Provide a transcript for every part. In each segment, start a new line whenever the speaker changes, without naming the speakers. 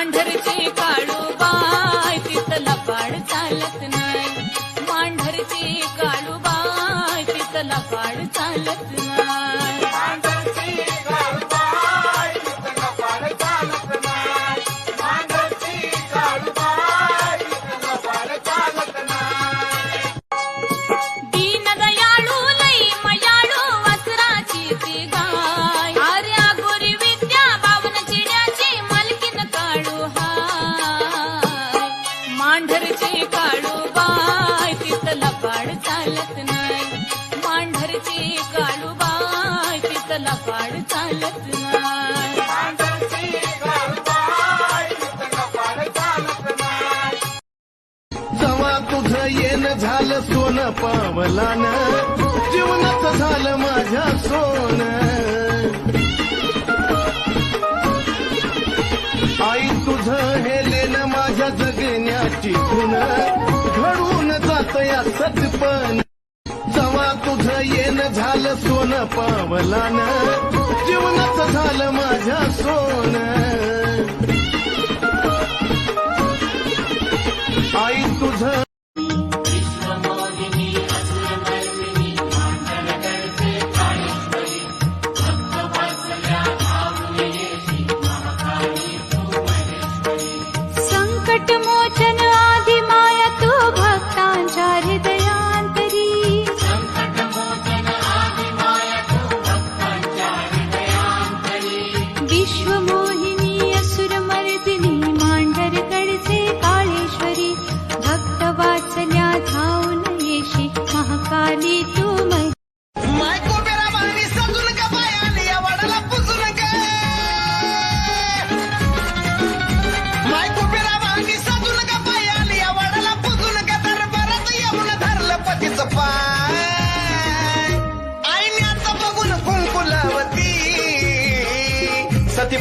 मांढरचे काळूबाय तिथला पाड चालत नाही. मांढरचे काळूबाय तिथला पाड चालत नाही. बाय पाड चालत नाही.
जवा तुझं येणं झालं सोनं पावलान? जीवनाचं झालं माझ्या सोनं. आई तुझं हे लेणं माझ्या जगण्याची खुन घडून जात या सतपण येन झालं सोनं पावलानं. जीवनाचं झालं माझ्या सोन.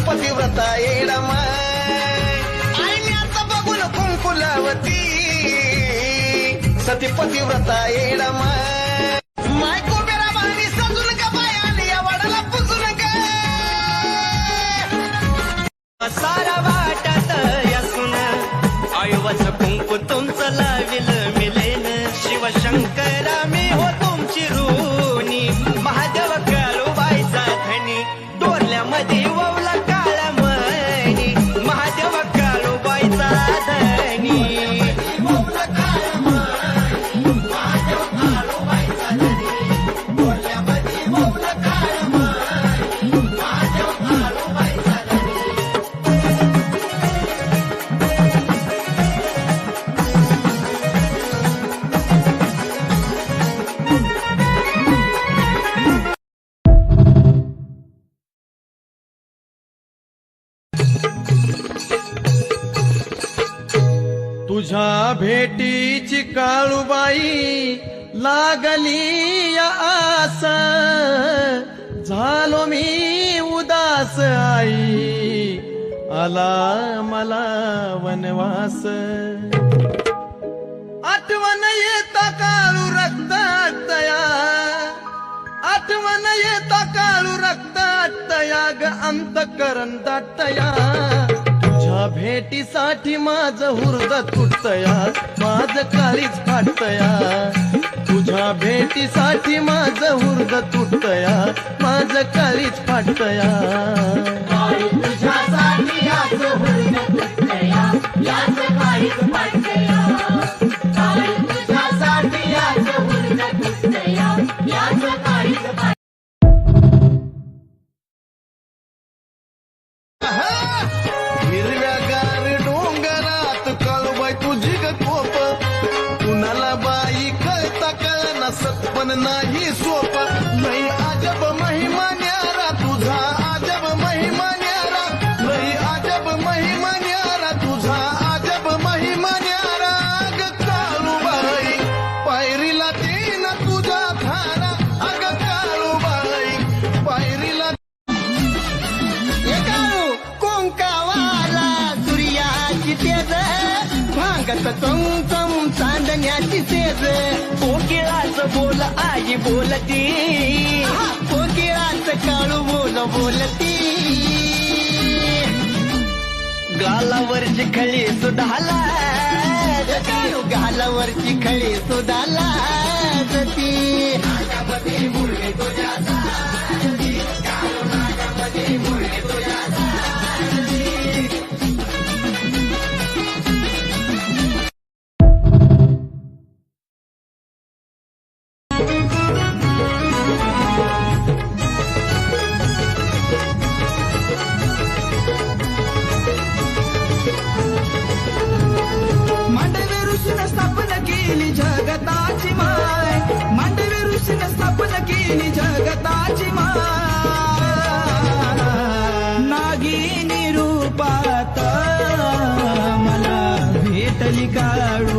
पतिव्रता येडा माय बघून कुंकुलावती. सती पतिव्रता येडा माय मायको बाणी सजून का पायाने या वडाला पुजून का सारा वाटत यासून आयुवच कुंकू तुमचं लाविलं.
तुझ्या भेटीची काळूबाई लागली या आस. झालो मी उदास आई. आला मला वनवास. आठवण येता काळू रक्त तया. आठवण येता काळू रक्त तया. ग अंतकरण दाटया भेटीसाठी माझ हुर्द तुटतया माझ काळीच फाटतया. तुझ्या भेटीसाठी माझ हुर्द तुटतया माझ काळीच फाटतया. हिरव्यागार सत्पन नाही सोपा. नाही अजब महिमा न्यारा तुझा अजब महिमा न्यारा. नाही अजब महिमा न्यारा तुझा अजब महिमा न्यारा. ग काळूबाई पायरीला तीन तुझा थारा अग काळूबाई पायरीला
एकाळू कोंकावाला सूर्याची तेज. भांगत चमचम चांदण्याची सेज. कोकिळाच बोल आई बोलती. कोकिळाच काळू बोल बोलती. गालावरची खळी सुधाला काळू गाला अंगावरची खळी सुद्धा लाजती
जगताची माय नागिनी रूपात मला भेटली काळूबा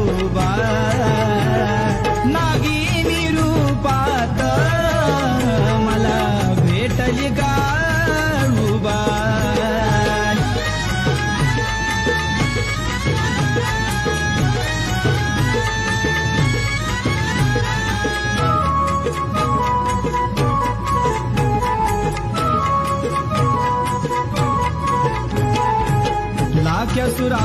ಯಸುರಾ